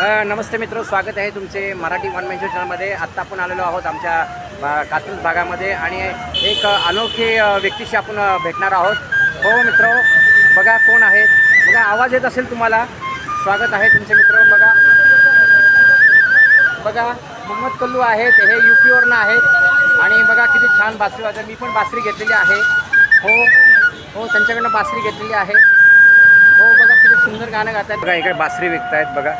नमस्ते मित्र स्वागत आहे तुमचे मराठी वन मेन्शन चॅनलमध्ये आत्ता आपण आलेलो आहोत आमच्या अ, कात्रज भागामध्ये आणि एक अनोखी व्यक्तीशी आपण भेटणार आहोत. हो मित्र बघा कोण आहे. बघा आवाज येत असेल तुम्हाला. स्वागत आहे तुमचे मित्र बघा. बघा मोहम्मद कल्लू आहेत हे यू पीवरनं आहेत. आणि बघा किती छान बासरी वाजत मी पण बासरी घेतलेली आहे. हो हो त्यांच्याकडनं बासरी घेतलेली आहे. हो बघा किती सुंदर गाणं गात आहेत बघा इकडे बासरी विकत आहेत बघा.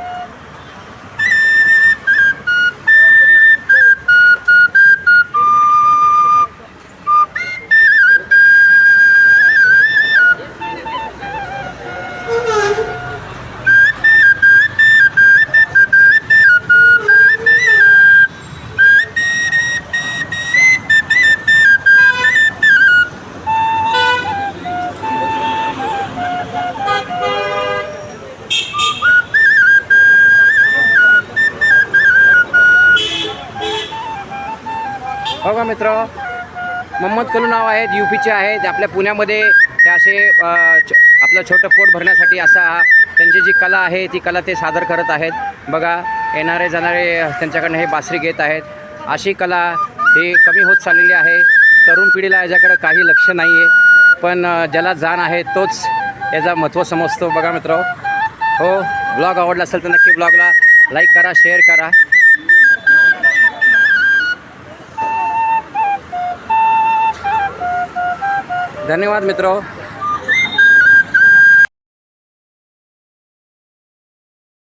हो का मित्र मोहम्मद कलू नाव आहेत यू पीचे आहेत. आपल्या पुण्यामध्ये ते असे छ- आपलं छोटं पोट भरण्यासाठी असा त्यांची जी कला आहे ती कला ते सादर करत आहेत. बघा येणारे जाणारे त्यांच्याकडनं हे बासरी घेत आहेत. अशी कला ही कमी होत चाललेली आहे. तरुण पिढीला याच्याकडे काही लक्ष नाही आहे पण ज्याला जाण आहे तोच याचा महत्त्व समजतो. बघा मित्र हो ब्लॉग आवडला असेल तर नक्की ब्लॉगला लाईक करा शेअर करा. धन्यवाद मित्र